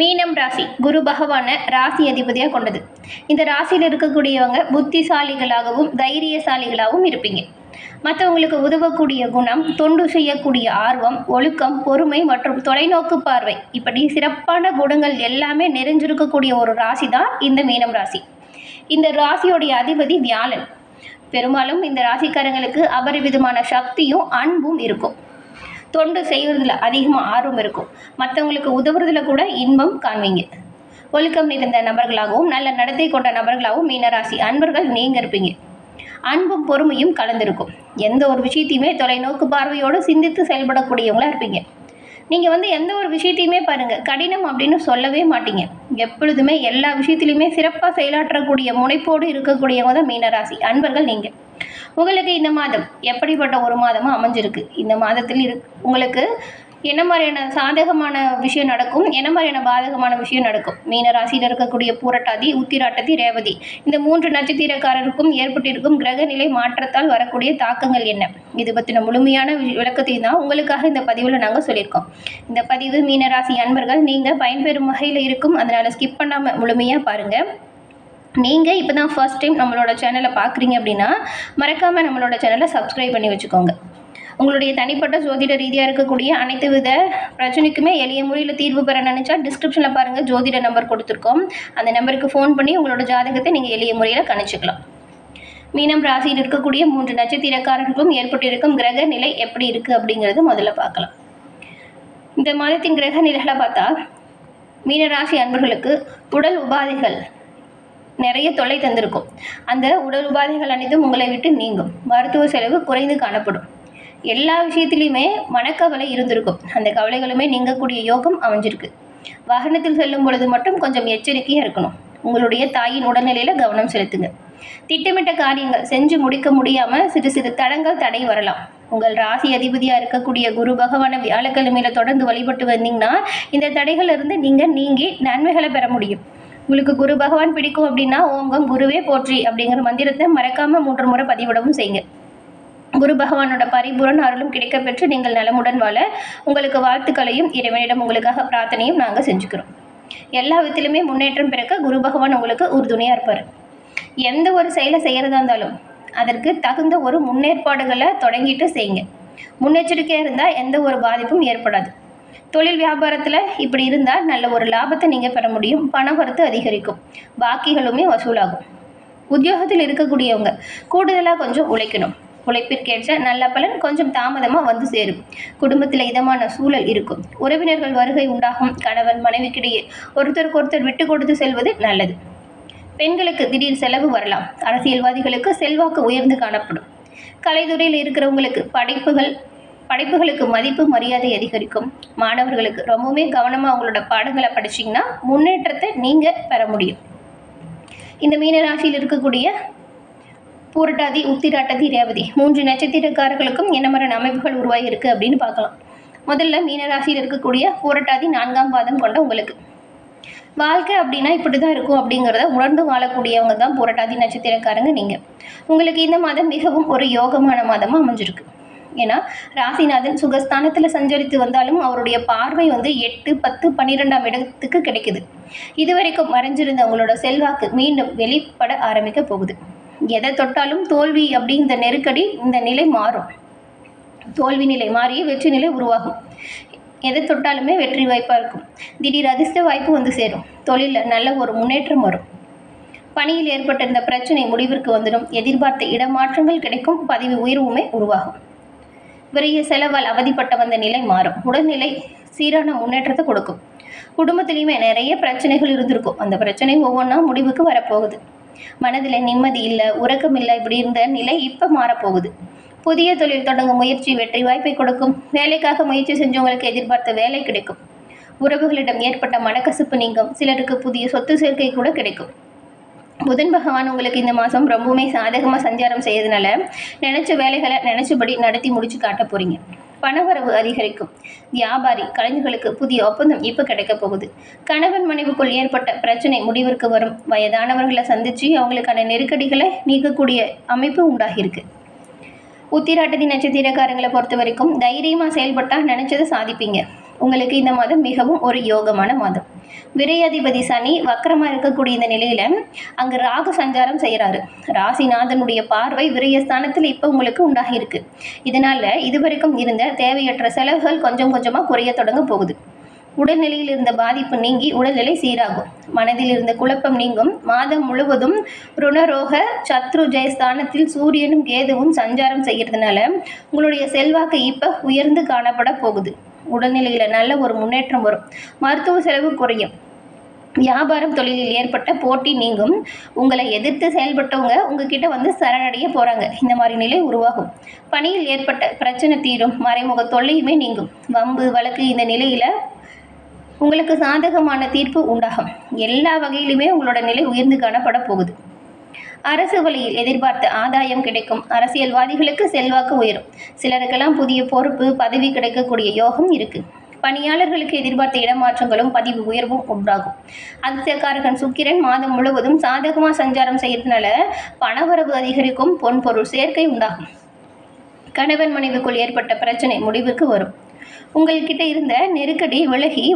மீனம் ராசி குரு பகவானை ராசி அதிபதியாக கொண்டது. இந்த ராசியில் இருக்கக்கூடியவங்க புத்திசாலிகளாகவும் தைரியசாலிகளாகவும் இருப்பீங்க. மற்றவங்களுக்கு உதவக்கூடிய குணம் தொண்டு செய்யக்கூடிய ஆர்வம் ஒழுக்கம் பொறுமை மற்றும் தொலைநோக்கு பார்வை. இப்படி சிறப்பான குணங்கள் எல்லாமே நிறைஞ்சிருக்கக்கூடிய ஒரு ராசி தான் இந்த மீனம் ராசி. இந்த ராசியோடைய அதிபதி வியாழன் பெரும்பாலும் இந்த ராசிக்காரங்களுக்கு அபரிவிதமான சக்தியும் அன்பும் இருக்கும். தொண்டு செய்வதில் அதிகமாக ஆர்வம் இருக்கும். மற்றவங்களுக்கு உதவுறதுல கூட இன்பம் காண்பீங்க. ஒழுக்கம் நிறைந்த நபர்களாகவும் நல்ல நடத்தை கொண்ட நபர்களாகவும் மீனராசி அன்பர்கள் நீங்கள் இருப்பீங்க. அன்பும் பொறுமையும் கலந்திருக்கும். எந்த ஒரு விஷயத்தையுமே தொலைநோக்கு பார்வையோடு சிந்தித்து செயல்படக்கூடியவங்களா இருப்பீங்க. நீங்கள் வந்து எந்த ஒரு விஷயத்தையுமே பாருங்கள் கடினம் அப்படின்னு சொல்லவே மாட்டீங்க. எப்பொழுதுமே எல்லா விஷயத்துலையுமே சிறப்பாக செயலாற்றக்கூடிய முனைப்போடு இருக்கக்கூடியவங்க தான் மீனராசி அன்பர்கள் நீங்கள் உங்களுக்கு இந்த மாதம் எப்படிப்பட்ட ஒரு மாதமாக அமைஞ்சிருக்கு? இந்த மாதத்தில் இரு உங்களுக்கு என்ன மாதிரியான சாதகமான விஷயம் நடக்கும்? என்ன மாதிரியான பாதகமான விஷயம் நடக்கும்? மீன ராசியில் இருக்கக்கூடிய பூரட்டாதி உத்திராட்டதி ரேவதி. இந்த மூன்று நட்சத்திரக்காரருக்கும் ஏற்பட்டிருக்கும் கிரக நிலை மாற்றத்தால் வரக்கூடிய தாக்கங்கள் என்ன? இது பற்றின முழுமையான வி- விளக்கத்தை தான் உங்களுக்காக இந்த பதிவில் நாங்கள் சொல்லியிருக்கோம். இந்த பதிவு மீனராசி அன்பர்கள் நீங்கள் பயன்பெறும் வகையில் இருக்கும். அதனால் ஸ்கிப் பண்ணாமல் முழுமையாக பாருங்கள் நீங்கள் இப்போ தான் ஃபர்ஸ்ட் டைம் நம்மளோட சேனலை பார்க்குறீங்க அப்படின்னா மறக்காமல் நம்மளோட சேனலை சப்ஸ்கிரைப் பண்ணி வச்சுக்கோங்க. உங்களுடைய தனிப்பட்ட ஜோதிட ரீதியாக இருக்கக்கூடிய அனைத்து வித பிரச்சனைக்குமே எளிய முறையில் தீர்வு பெற நினச்சா டிஸ்கிரிப்ஷனில் பாருங்கள் ஜோதிட நம்பர் கொடுத்துருக்கோம். அந்த நம்பருக்கு ஃபோன் பண்ணி உங்களோட ஜாதகத்தை நீங்கள் எளிய முறையில் கணிச்சுக்கலாம். மீனம் ராசியில் இருக்கக்கூடிய மூன்று நட்சத்திரக்காரர்களுக்கும் ஏற்பட்டிருக்கும் கிரக நிலை எப்படி இருக்குது அப்படிங்கிறது முதல்ல பார்க்கலாம். இந்த மாதத்தின் கிரக நிலைகளை பார்த்தா மீனராசி அன்பர்களுக்கு உடல் உபாதைகள் நிறைய தொல்லை தந்திருக்கும். அந்த உடல் உபாதைகள் அனைத்தும் உங்களை விட்டு நீங்கும். மருத்துவ செலவு குறைந்து காணப்படும். எல்லா விஷயத்துலையுமே மனக்கவலை இருந்திருக்கும். அந்த கவலைகளுமே நீங்கக்கூடிய யோகம் அமைஞ்சிருக்கு. வாகனத்தில் செல்லும் பொழுது மட்டும் கொஞ்சம் எச்சரிக்கையாக இருக்கணும். உங்களுடைய தாயின் உடல்நிலையில் கவனம் செலுத்துங்க. திட்டமிட்ட காரியங்கள் செஞ்சு முடிக்க முடியாமல் சிறு சிறு தடங்கள் தடை வரலாம். உங்கள் ராசி அதிபதியாக இருக்கக்கூடிய குரு பகவான வியாழக்கிழமையில் தொடர்ந்து வழிபட்டு வந்தீங்கன்னா இந்த தடைகளிலிருந்து நீங்கள் நீங்கி நன்மைகளை பெற முடியும். உங்களுக்கு குரு பகவான் பிடிக்கும் அப்படின்னா ஓங்கம் குருவே போற்றி அப்படிங்கிற மந்திரத்தை மறக்காம மூன்று முறை பதிவிடவும் செய்யுங்க. குரு பகவானோட பரிபூரண அருளும் கிடைக்கப்பெற்று நீங்கள் நலமுடன் வாழ உங்களுக்கு வாழ்த்துக்களையும் இறைவனிடம் உங்களுக்காக பிரார்த்தனையும் நாங்கள் செஞ்சுக்கிறோம். எல்லா விதத்திலுமே முன்னேற்றம் பிறக்க குரு பகவான் உங்களுக்கு உறுதுணையாக இருப்பார். எந்த ஒரு செயலை செய்கிறதா இருந்தாலும் அதற்கு தகுந்த ஒரு முன்னேற்பாடுகளை தொடங்கிட்டு செய்யுங்க. முன்னெச்சரிக்கையாக இருந்தால் எந்த ஒரு பாதிப்பும் ஏற்படாது. தொழில் வியாபாரத்தில் இப்படி இருந்தால் நல்ல ஒரு லாபத்தை நீங்கள் பெற முடியும். பண வரத்து அதிகரிக்கும். பாக்கிகளுமே வசூலாகும். உத்தியோகத்தில் இருக்கக்கூடியவங்க கூடுதலாக கொஞ்சம் உழைக்கணும். உழைப்பிற்கேற்ற நல்ல பலன் கொஞ்சம் தாமதமாக வந்து சேரும். குடும்பத்தில் இதமான சூழல் இருக்கும். உறவினர்கள் வருகை உண்டாகும். கணவன் மனைவிக்கிடையே ஒருத்தருக்கு ஒருத்தர் விட்டு கொடுத்து செல்வது நல்லது. பெண்களுக்கு திடீர் செலவு வரலாம். அரசியல்வாதிகளுக்கு செல்வாக்கு உயர்ந்து காணப்படும். கலைத்துறையில் இருக்கிறவங்களுக்கு படைப்புகள் படைப்புகளுக்கு மதிப்பு மரியாதை அதிகரிக்கும். மாணவர்களுக்கு ரொம்பவுமே கவனமாக அவங்களோட பாடங்களை படிச்சிங்கன்னா முன்னேற்றத்தை நீங்கள் பெற முடியும். இந்த மீன ராசியில் இருக்கக்கூடிய பூரட்டாதி உத்திராட்டதி ரேவதி மூன்று நட்சத்திரக்காரர்களுக்கும் என்ன மாதிரியான அமைப்புகள் உருவாகி இருக்குது அப்படின்னு பார்க்கலாம். முதல்ல மீனராசியில் இருக்கக்கூடிய பூரட்டாதி நான்காம் பாதம் கொண்ட உங்களுக்கு. வாழ்க்கை அப்படின்னா இப்படி தான் இருக்கும் அப்படிங்கிறத உணர்ந்து வாழக்கூடியவங்க தான் புரட்டாதி நட்சத்திரக்காரங்க நீங்கள் உங்களுக்கு இந்த மாதம் மிகவும் ஒரு யோகமான மாதமாக அமைஞ்சிருக்கு. ஏன்னா ராசிநாதன் சுகஸ்தானத்தில் சஞ்சரித்து வந்தாலும் அவருடைய பார்வை வந்து எட்டு பத்து பன்னிரெண்டாம் இடத்துக்கு கிடைக்குது. இதுவரைக்கும் மறைஞ்சிருந்த அவங்களோட செல்வாக்கு மீண்டும் வெளிப்பட ஆரம்பிக்க போகுது. எதை தொட்டாலும் தோல்வி அப்படிங்கிற நெருக்கடி இந்த நிலை மாறும். தோல்வி நிலை மாறி வெற்றி நிலை உருவாகும். எதை தொட்டாலுமே வெற்றி வாய்ப்பாக இருக்கும். திடீர் அதிர்ஷ்ட வாய்ப்பு வந்து சேரும். தொழிலில் நல்ல ஒரு முன்னேற்றம் வரும். பணியில் ஏற்பட்டிருந்த பிரச்சனை முடிவிற்கு வந்துடும். எதிர்பார்த்த இடமாற்றங்கள் கிடைக்கும். பதவி உயர்வுமே உருவாகும். பெரிய செலவால் அவதிப்பட்ட வந்த நிலை மாறும். உடல்நிலை சீரான முன்னேற்றத்தை கொடுக்கும். குடும்பத்திலையுமே நிறைய பிரச்சனைகள் இருந்திருக்கும். அந்த பிரச்சனை ஒவ்வொன்றா முடிவுக்கு வரப்போகுது. மனதில் நிம்மதி இல்லை உறக்கம் இல்லை இப்படி இருந்த நிலை இப்போ மாறப்போகுது. புதிய தொழில் தொடங்கும் முயற்சி வெற்றி வாய்ப்பை கொடுக்கும். வேலைக்காக முயற்சி செஞ்சவங்களுக்கு எதிர்பார்த்த வேலை கிடைக்கும். உறவுகளிடம் ஏற்பட்ட மனக்கசப்பு நீங்கும். சிலருக்கு புதிய சொத்து சேர்க்கை கூட கிடைக்கும். புதன் பகவான் உங்களுக்கு இந்த மாதம் ரொம்பவுமே சாதகமாக சஞ்சாரம் செய்யறதுனால நினச்ச வேலைகளை நினச்சபடி நடத்தி முடிச்சு காட்ட போகிறீங்க பணவரவு அதிகரிக்கும். வியாபாரி கலைஞர்களுக்கு புதிய ஒப்பந்தம் இப்போ கிடைக்க போகுது. கணவன் மனைவிக்குள் ஏற்பட்ட பிரச்சனை முடிவிற்கு வரும். வயதானவர்களை சந்தித்து அவங்களுக்கான நெருக்கடிகளை நீக்கக்கூடிய அமைப்பு உண்டாகியிருக்கு. உத்திராட்டதி நட்சத்திரக்காரங்களை பொறுத்த வரைக்கும் தைரியமாக செயல்பட்டால் நினச்சதை சாதிப்பீங்க. உங்களுக்கு இந்த மாதம் மிகவும் ஒரு யோகமான மாதம். விரையாதிபதி சனி வக்கரமாக இருக்கக்கூடிய இந்த நிலையில் அங்கே ராகு சஞ்சாரம் செய்கிறாரு ராசிநாதனுடைய பார்வை விரயஸ்தானத்தில் இப்போ உங்களுக்கு உண்டாகியிருக்கு இதனால் இதுவரைக்கும் இருந்த தேவையற்ற செலவுகள் கொஞ்சம் கொஞ்சமாக குறைய தொடங்க போகுது. உடல்நிலையில் இருந்த பாதிப்பு நீங்கி உடல்நிலை சீராகும். மனதில் இருந்த குழப்பம் நீங்கும். மாதம் முழுவதும் ருணரோக சத்ரு ஜெயஸ்தானத்தில் சூரியனும் கேதுவும் சஞ்சாரம் செய்கிறதுனால உங்களுடைய செல்வாக்கு இப்போ உயர்ந்து காணப்பட போகுது. உடல்நிலையில் நல்ல ஒரு முன்னேற்றம் வரும். மருத்துவ செலவு குறையும். வியாபாரம் தொழிலில் ஏற்பட்ட போட்டி நீங்கும். உங்களை எதிர்த்து செயல்பட்டவங்க உங்ககிட்ட வந்து சரணடைய போகிறாங்க இந்த மாதிரி நிலை உருவாகும். பணியில் ஏற்பட்ட பிரச்சனை தீரும். மறைமுக தொல்லையுமே நீங்கும். வம்பு வழக்கு இந்த நிலையில் உங்களுக்கு சாதகமான தீர்ப்பு உண்டாகும். எல்லா வகையிலுமே உங்களோட நிலை உயர்ந்து காணப்பட போகுது. அரசு வழியில் எதிர்பார்த்த ஆதாயம் கிடைக்கும். அரசியல்வாதிகளுக்கு செல்வாக்கு உயரும். சிலருக்கெல்லாம் புதிய பொறுப்பு பதவி கிடைக்கக்கூடிய யோகம் இருக்குது பணியாளர்களுக்கு எதிர்பார்த்த இடமாற்றங்களும் பதிவு உயர்வும் உண்டாகும் அதிர்ஷ்டக்காரகன் சுக்கிரன் மாதம் முழுவதும் சாதகமாக சஞ்சாரம் செய்யறதுனால பணவரவு அதிகரிக்கும் பொன்பொருள் சேர்க்கை உண்டாகும். கணவன் மனைவிக்குள் ஏற்பட்ட பிரச்சனை முடிவுக்கு வரும். உங்கள்கிட்ட இருந்த நெருக்கடி விலகி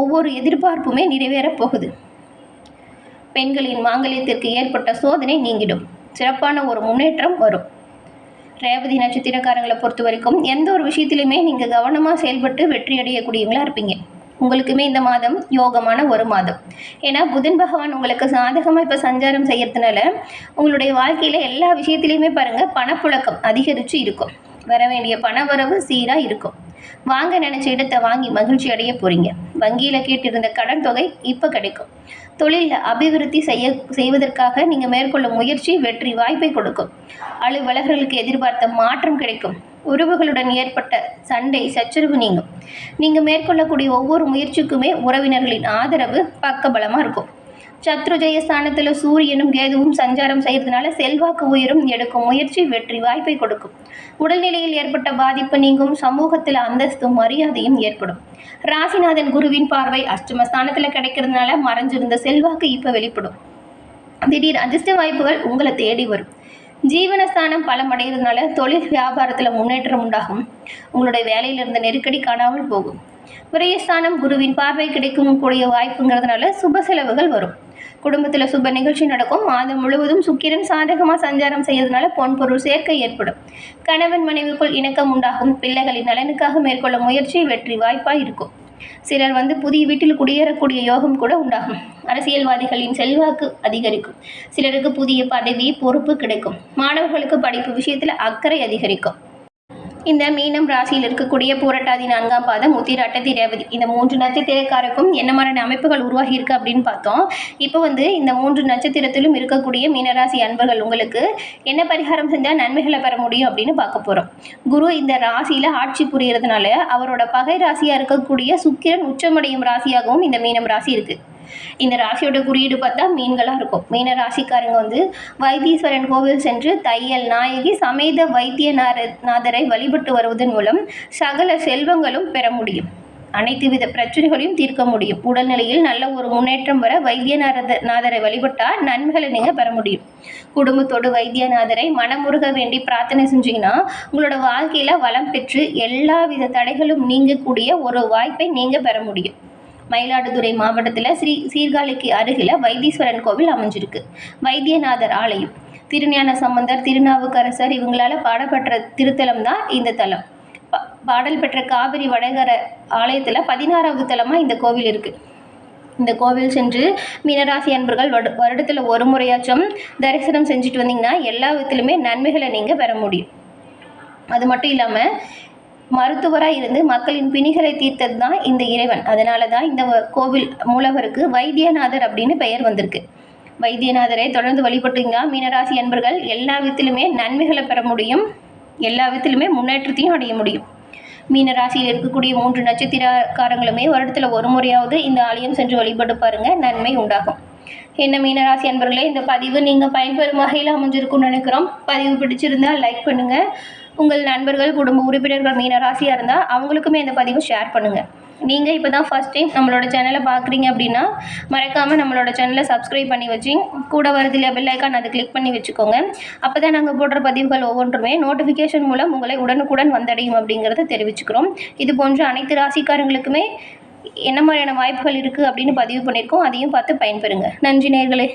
ஒவ்வொரு எதிர்பார்ப்புமே நிறைவேறப் போகுது. பெண்களின் மாங்கல்யத்திற்கு ஏற்பட்ட சோதனை நீங்கிடும். சிறப்பான ஒரு முன்னேற்றம் வரும். ரேவதி நட்சத்திரக்காரங்களை பொறுத்த வரைக்கும் எந்த ஒரு விஷயத்திலுமே நீங்கள் கவனமாக செயல்பட்டு வெற்றி அடையக்கூடியவங்களா இருப்பீங்க. உங்களுக்குமே இந்த மாதம் யோகமான ஒரு மாதம். ஏன்னா புதன் பகவான் உங்களுக்கு சாதகமாக இப்போ சஞ்சாரம் செய்யறதுனால உங்களுடைய வாழ்க்கையில் எல்லா விஷயத்துலையுமே பாருங்கள் பணப்புழக்கம் அதிகரித்து இருக்கும். வர வேண்டிய பண வரவு சீராக இருக்கும். வாங்க நினச்ச இடத்தை வாங்கி மகிழ்ச்சி அடைய போகிறீங்க வங்கியில் கேட்டிருந்த கடன் தொகை இப்போ கிடைக்கும். தொழிலில் அபிவிருத்தி செய்ய செய்வதற்காக நீங்கள் மேற்கொள்ளும் முயற்சி வெற்றி வாய்ப்பை கொடுக்கும். அலுவலர்களுக்கு எதிர்பார்த்த மாற்றம் கிடைக்கும். உறவுகளுடன் ஏற்பட்ட சண்டை சச்சரவு நீங்கும். நீங்கள் மேற்கொள்ளக்கூடிய ஒவ்வொரு முயற்சிக்குமே உறவினர்களின் ஆதரவு பக்கபலமாக இருக்கும். சத்ருஜய ஸ்தானத்தில் சூரியனும் கேதுவும் சஞ்சாரம் செய்கிறதுனால செல்வாக்கு உயரும் எடுக்கும் முயற்சி வெற்றி வாய்ப்பை கொடுக்கும். உடல்நிலையில் ஏற்பட்ட பாதிப்பு நீங்கும் சமூகத்தில் அந்தஸ்தும் மரியாதையும் ஏற்படும். ராசிநாதன் குருவின் பார்வை அஷ்டம ஸ்தானத்தில் கிடைக்கிறதுனால மறைஞ்சிருந்த செல்வாக்கு இப்போ வெளிப்படும். திடீர் அதிர்ஷ்ட வாய்ப்புகள் உங்களை தேடி வரும். ஜீவனஸ்தானம் பலமடைகிறதுனால தொழில் வியாபாரத்தில் முன்னேற்றம் உண்டாகும். உங்களுடைய வேலையில் இருந்த நெருக்கடி காணாமல் போகும். விரயஸ்தானம் குருவின் பார்வை கிடைக்கும் கூடிய வாய்ப்புங்கிறதுனால சுப செலவுகள் வரும். குடும்பத்தில் சுப நிகழ்ச்சி நடக்கும். மாதம் முழுவதும் சுக்கிரன் சாதகமாக சஞ்சாரம் செய்யறதுனால பொன் பொருள் சேர்க்கை ஏற்படும். கணவன் மனைவிக்குள் இணக்கம் உண்டாகும். பிள்ளைகளின் நலனுக்காக மேற்கொள்ள முயற்சி வெற்றி வாய்ப்பாக இருக்கும். சிலர் வந்து புதிய வீட்டில் குடியேறக்கூடிய யோகம் கூட உண்டாகும். அரசியல்வாதிகளின் செல்வாக்கு அதிகரிக்கும். சிலருக்கு புதிய பதவி பொறுப்பு கிடைக்கும். மாணவர்களுக்கு படிப்பு விஷயத்தில் அக்கறை அதிகரிக்கும். இந்த மீனம் ராசியில் இருக்கக்கூடிய பூரட்டாதி நான்காம் பாதம் உத்திராட்டதி ரேவதி இந்த மூன்று நட்சத்திரக்காருக்கும் என்ன மாதிரியான அமைப்புகள் உருவாகி இருக்கு அப்படின்னு பார்த்தோம். இப்போ வந்து இந்த மூன்று நட்சத்திரத்திலும் இருக்கக்கூடிய மீனராசி அன்பர்கள் உங்களுக்கு என்ன பரிகாரம் செஞ்சால் நன்மைகளை பெற முடியும் அப்படின்னு பார்க்க போகிறோம் குரு இந்த ராசியில் ஆட்சி புரியறதுனால அவரோட பகை ராசியாக இருக்கக்கூடிய சுக்கிரன் உச்சமடையும் ராசியாகவும் இந்த மீனம் ராசி இருக்குது இந்த ராசியோட குறியீடு பார்த்தா மீன்களாக இருக்கும். மீன ராசிக்காரங்க வந்து வைத்தீஸ்வரன் கோவில் சென்று தையல் நாயகி சமேத வைத்தியநாத நாதரை வழிபட்டு வருவதன் மூலம் சகல செல்வங்களும் பெற முடியும். அனைத்து வித பிரச்சனைகளையும் தீர்க்க முடியும். உடல்நிலையில் நல்ல ஒரு முன்னேற்றம் வர வைத்தியநாத நாதரை வழிபட்டால் நன்மைகளை நீங்கள் பெற முடியும். குடும்பத்தோடு வைத்தியநாதரை மனமுருக வேண்டி பிரார்த்தனை செஞ்சீங்கன்னா உங்களோட வாழ்க்கையில் வளம் பெற்று எல்லா வித தடைகளும் நீங்கக்கூடிய ஒரு வாய்ப்பை நீங்கள் பெற முடியும். மயிலாடுதுறை மாவட்டத்தில் ஸ்ரீ சீர்காழிக்கு அருகில் வைத்தீஸ்வரன் கோவில் அமைஞ்சிருக்கு. வைத்தியநாதர் ஆலயம். திருஞான சம்பந்தர் திருநாவுக்கரசர் இவங்களால் பாடப்பெற்ற திருத்தலம் தான் இந்த தலம். பாடல் பெற்ற காவிரி வடகர ஆலயத்தில் பதினாறாவது தலமாக இந்த கோவில் இருக்குது இந்த கோவில் சென்று மீனராசி அன்பர்கள் வருடத்தில் ஒரு முறையாச்சும் தரிசனம் செஞ்சுட்டு வந்தீங்கன்னா எல்லா விதத்திலுமே நன்மைகளை நீங்கள் பெற முடியும். அது மட்டும் இல்லாமல் மருத்துவராக இருந்து மக்களின் பிணிகளை தீர்த்தது தான் இந்த இறைவன். அதனால தான் இந்த கோவில் மூலவருக்கு வைத்தியநாதர் அப்படின்னு பெயர் வந்திருக்கு. வைத்தியநாதரை தொடர்ந்து வழிபட்டுங்க மீனராசி அன்பர்கள் எல்லா விதத்திலுமே நன்மைகளை பெற முடியும். எல்லா விதத்திலுமே முன்னேற்றத்தையும் அடைய முடியும். மீனராசியில் இருக்கக்கூடிய மூன்று நட்சத்திரக்காரங்களுமே வருடத்தில் ஒரு முறையாவது இந்த ஆலயம் சென்று வழிபட்டு பாருங்க நன்மை உண்டாகும். என்ன மீனராசி அன்பர்களே இந்த பதிவு நீங்கள் பயன்பெறும் வகையில் அமைஞ்சிருக்கும்னு நினைக்கிறோம். பதிவு பிடிச்சிருந்தா லைக் பண்ணுங்கள் உங்கள் நண்பர்கள் குடும்ப உறுப்பினர்கள் மீனராசியாக இருந்தால் அவங்களுக்குமே இந்த பதிவை ஷேர் பண்ணுங்கள் நீங்கள் இப்போ தான் ஃபஸ்ட் டைம் நம்மளோட சேனலை பார்க்குறீங்க அப்படின்னா மறக்காமல் நம்மளோட சேனலை சப்ஸ்கிரைப் பண்ணி வச்சு கூட வருது இல்லையா பெல் அதை கிளிக் பண்ணி வச்சுக்கோங்க. அப்போ தான் நாங்கள் போடுற பதிவுகள் ஒவ்வொன்றுமே நோட்டிஃபிகேஷன் மூலம் உங்களை உடனுக்குடன் வந்தடையும் அப்படிங்கிறத தெரிவிச்சுக்கிறோம். இது போன்ற அனைத்து ராசிக்காரங்களுக்குமே என்ன மாதிரியான வாய்ப்புகள் இருக்குது அப்படின்னு பதிவு பண்ணியிருக்கோம். அதையும் பார்த்து பயன்பெறுங்க. நன்றி நேர்களே.